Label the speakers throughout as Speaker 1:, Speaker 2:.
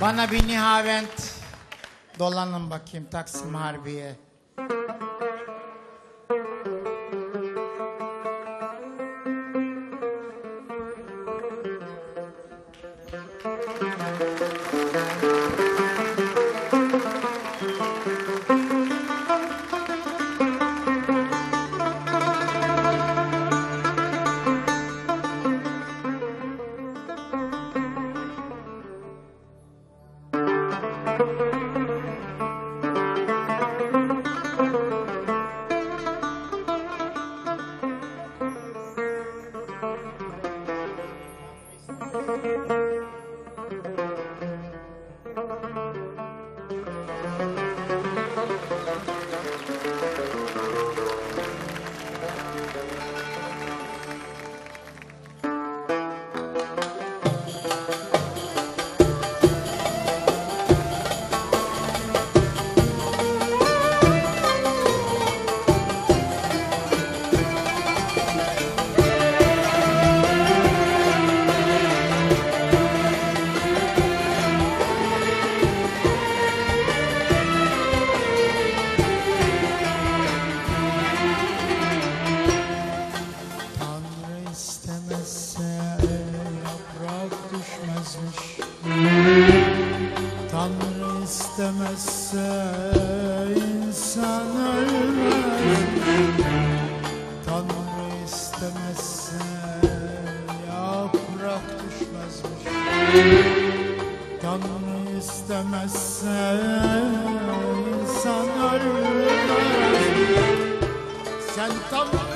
Speaker 1: Bana bir Nihavent dolanın bakayım Taksim Harbiye. thank you. Tanrı istemezse insan ölmez. Sen Tanrı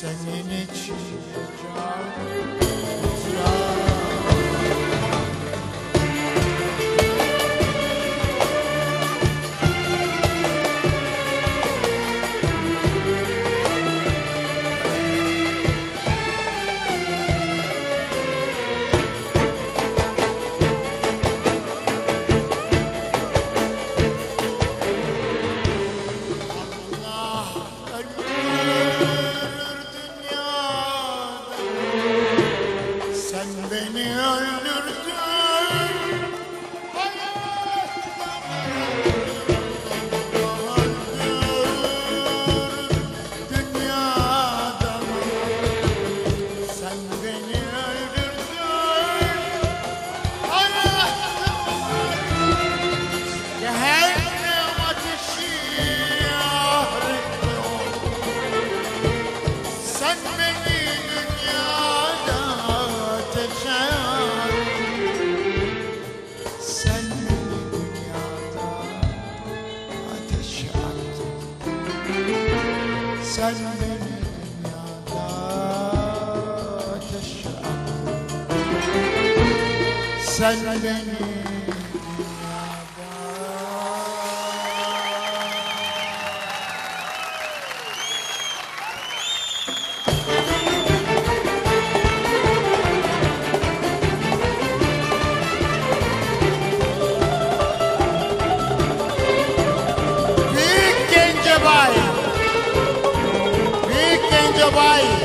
Speaker 1: Senin için. can, Sen beni Dubai.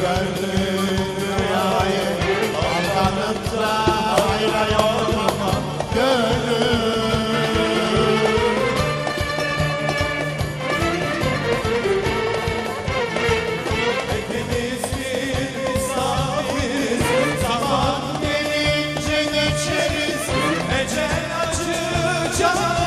Speaker 1: gördüm rüyayı Aldanıp da hayra yormama gönül Zaman gelince geçeriz. Ecel acı